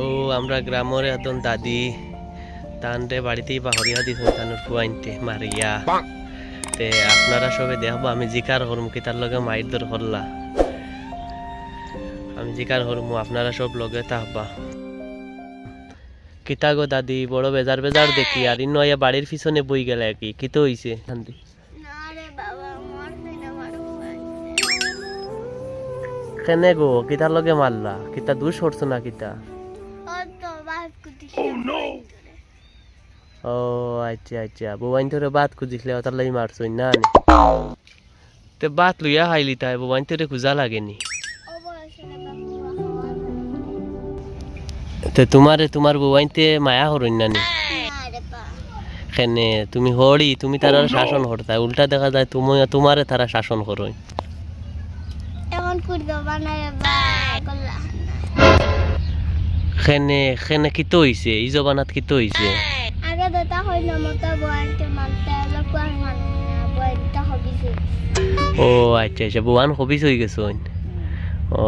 ও আমরা গ্রামের একজন দাদি। তানরে বাড়িতেই বাহরিয়া দিছেন তানোর ফুয়াইনতে মারিয়া। তে আপনারা সবে দেখব আমি জিকার করমু কি তার লগে মাইর দর হল্লা। আমি জিকার করমু আপনারা সব লগে থাকবা কিতা গো দাদি বড় বেজার বেজার দেখি আর ইন্ন আয়া বাড়ির পিছনে বই গেলে কি? কিতো হইছে? শান্তি। না রে বাবা মারবে না মারো কেনে গো কিতার লগে মারলা? কিতা দুষ করছ না কিতা? ও আচ্ছা আচ্ছা। বউয়াইন তোরে বাত খুঁজিছিলে, তার লাগি মারছই না তে বাত লইয়া খাইলি তাই বউয়াইন তোরে খুঁজা লাগেনি। তে তোমারে, তোমার বউয়াইনতে মায়া হরইন না নি না কেনে, তুমি হড়ি তুমি তারা শাসন করতা উল্টা দেখা যায় তুমি, তোমারে তারা শাসন করই এখন কুড়ি দেবা না খেনে খেনে কিতো হইছে এই জবানাত কিতো হইছে আগে দেতা হইল মতো বয়ানতে মানতে লোক মানে না বয়ানটা হবিছে ও আচ্ছা আচ্ছা বউয়ান হবিস হয়ে গেছইন ও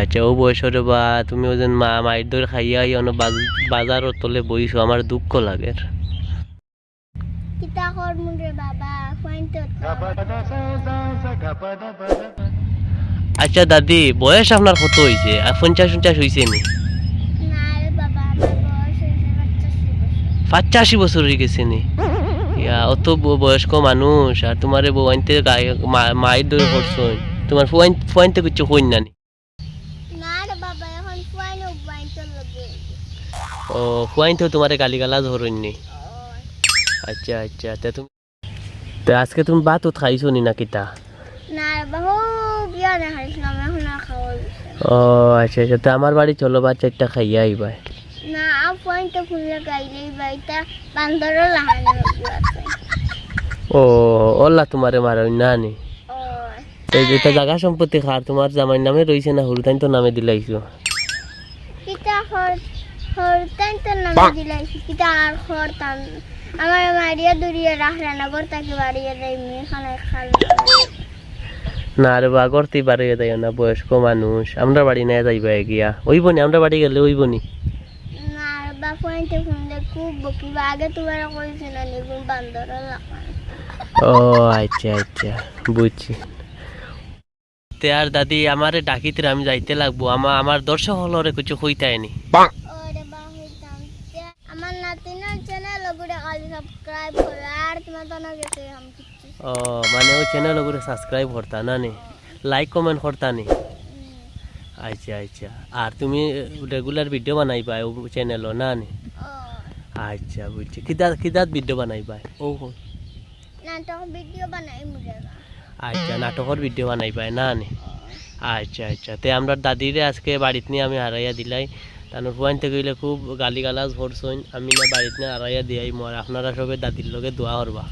আচ্ছা ও বয়সরে বা তুমি ওজন মা মায়ের দর খাইয়া অন বাজারত তলে বইছো আমার দুঃখ লাগে কিতা বাবা আচ্ছা দাদি বয়স আপনার কত হয়েছে আর পঞ্চাশ পঞ্চাশ হয়েছে না রে বাবা আমার বয়স হয়েছে বাচ্চা পঁচাশি বছর হয়ে গেছে নি। ইয়া অত ব- বয়স্ক মানুষ আর তোমার মা- মায়ের দই করছ তোমার ফুয়াইন ফুয়াইনতে কিছু হইন না ও ফুয়াইনতেও তোমার গালি গালা ধরইন নি আচ্ছা আচ্ছা তে তুমি তে আজকে তুমি ভাত উঠ খাইছো নি না কিতা ও আচ্ছা আচ্ছা তো আমার বাড়ি চলো বা চারটা খাইয়া আইবা না ফাইনতে ফুলে গাইলেই বাইটা বান্দরও লাহানে ও ওল্লা তোমারে মারইন না নি ও এই যেটা জায়গা সম্পত্তি খার তোমার জামাইর নামে রইছে না হুরুতাইন তো নামে দিলাইছো কিতা হর হর তাই তো নামে দিলাইছি কিতা আর হর তান আমার মারিয়া দূরিয়ে রাখলে না গর তাকে বাড়িয়ে দেয় মেয়ে খানা খাল। না রে বা করতেই পারে তাই না বয়স্ক মানুষ। আমরা বাড়ি নিয়ে যাইবা গিয়া ওইব নি আমরা বাড়ি গেলে ওইব নি না বা পয়েন্টে শুনলে খুব বকিবা আগে তোমার না ও আচ্ছা আচ্ছা বুঝছি। তে আর দাদি আমারে ডাকিতে আমি যাইতে লাগবো। আমার আমার দর্শক হলরে কিছু হইতায়নি ওরে বা হইতাম আমার নাতিনের চ্যানেল ওগুলো খালি সাবস্ক্রাইব করে আর তোমার তো না গেছে আমি কিচ্ছু ও মানে ওই চ্যানেল ওগুলো সাবস্ক্রাইব করতা না নি? লাইক কমেন্ট করতা নি? আচ্ছা আচ্ছা। আর তুমি রেগুলার ভিডিও বানাইবা ও চ্যানেলও না নি? আচ্ছা বুঝছি। কিদাত কিদাত ভিডিও বানাইবা? ও নাটক ভিডিও বানাই আচ্ছা নাটকের ভিডিও বানাইবা না নি? আচ্ছা আচ্ছা। তে আমরা দাদিরে আজকে বাড়িতে নিয়ে আমি হারাইয়া দিলাই। তানোর ফুয়াইনতে গেলে খুব গালি গালাজ ভরছইন আমি না বাড়িতে নিয়ে হারাইয়া দিয়াই মর আপনারা সবে দাদির লগে দোয়া করবা